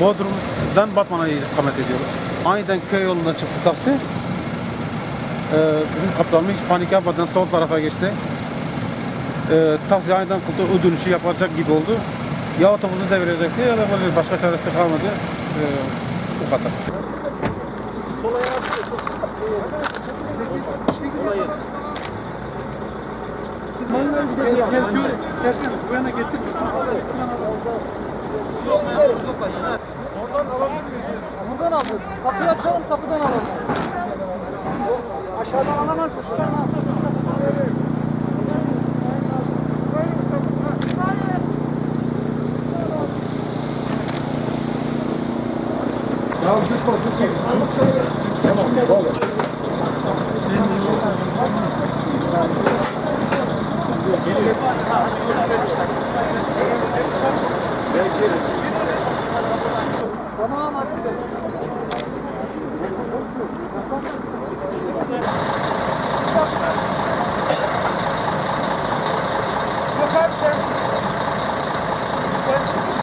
Bodrum'dan Batman'a ikamet ediyoruz. Aniden köy yolundan çıktı taksi. Ee, bizim kaptanımız panik yapmadan sol tarafa geçti. Ee, taksi aniden kurtuldu, o dönüşü yapacak gibi oldu. Ya otobüsü devirecekti ya da böyle başka çaresi kalmadı. Ee, bu kadar. Buradan alırız. Kapıyı açalım kapıdan alalım. Aşağıdan alamaz mısın? Gel içeri.